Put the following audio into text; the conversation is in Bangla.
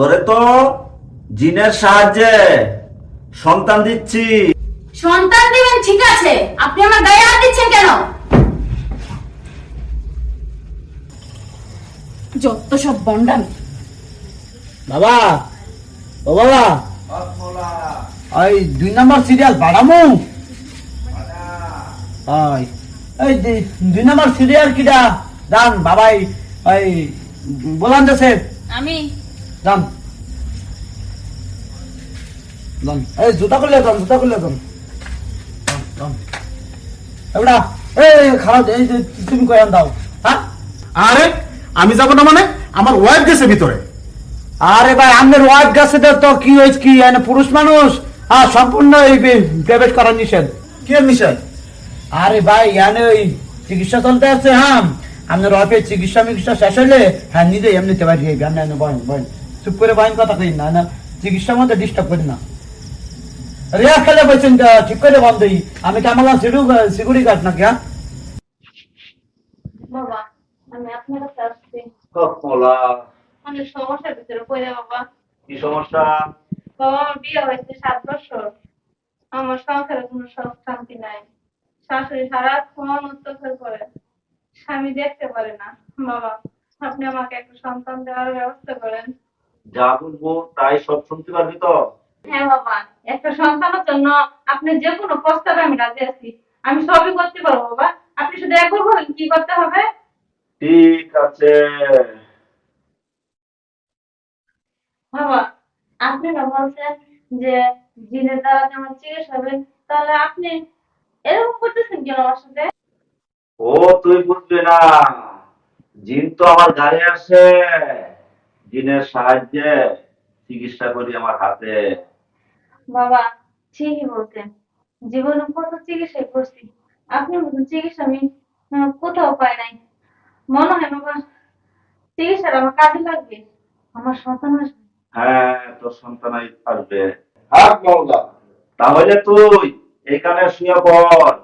তোরে তো জিনের সাহায্যে সন্তান দিচ্ছি। সন্তান দিবেন ঠিক আছে আপনি আমার গায়ে হাত দিচ্ছেন কেন? যত সব বন্ডামি। বাবা ও বাবা। ওই দুই নম্বর সিরিয়াল বাড়ামু? ওই এই দুই- দুই নম্বর সিরিয়াল কিটা? দান বাবাই ওই বলান দেশে আমি দান এই জুতা করলে দান জুতা করলে দান। এবড়া এই খারাপ এই তুমি কয়ান দাও। হ্যাঁ? আরে আমি যাব না মানে? আমার ওয়াইফ গেছে ভিতরে। আরে ভাই আমাদের ওয়াইফ গেছে তো কি হয়েছে কি এনে পুরুষ মানুষ? হ্যাঁ সম্পূর্ণ এই প্রবেশ করার নিষেধ। কে নিশান আরে ভাই এনে ওই চিকিৎসা চলতে আছে হ্যাঁ। আপনার ওয়াইফের চিকিৎসা মিকিৎসা শেষ হলে হ্যাঁ নিজে এমনিতে বাড়ি যাইবে। আপনি এনে বয়েন বয়েন চুপ করে বয়েন কথা কই না না চিকিৎসার মধ্যে ডিস্টার্ব করি না। রিয়া খেলে বলছেন তো, ঠিক করে বন্ধই আমি কেমন সিডু সিকিউরিটি গার্ড নাকি হ্যাঁ? বাবা আমি আপনার কাছে আসছি। কমলা অনেক সমস্যার ভিতরে পড়ে বাবা। কি সমস্যা? বাবা আমার বিয়ে হয়েছে সাত বছর। আমার সংসারে কোনো শান্তি নাই। শাশুড়ি সারাক্ষণ অত্যাচার করে। স্বামী দেখতে পারে না। বাবা আপনি আমাকে একটা সন্তান দেওয়ার ব্যবস্থা করেন। যা বলব তাই সব শুনতে পারবি তো? হ্যাঁ বাবা একটা সন্তানের জন্য আপনি যে কোনো প্রস্তাবে আমি রাজি আছি। আমি সবই করতে পারব বাবা। আপনি শুধু একবার বলেন কি করতে হবে? ঠিক আছে। বাবা বলছেন যে জিনের দ্বারা আমার চিকিৎসা হবে। তাহলে আপনি এরকম করতেছেন কেন আমার সাথে? ও তুই বুঝবি না। জিন তো আমার গাড়ি আসে। জিনের সাহায্যে চিকিৎসা করি আমার হাতে। বাবা ঠিকই বলছেন জীবনে কত চিকিৎসা করছি। আপনি মতন চিকিৎসা আমি কোথাও পাই নাই। মনে হয় বাবা চিকিৎসাটা আমার কাজে লাগবে। আমার সন্তান আসবে। হ্যাঁ তোর সন্তান আসবে। মৌলা তাহলে তুই এখানে শুয়ে পড়।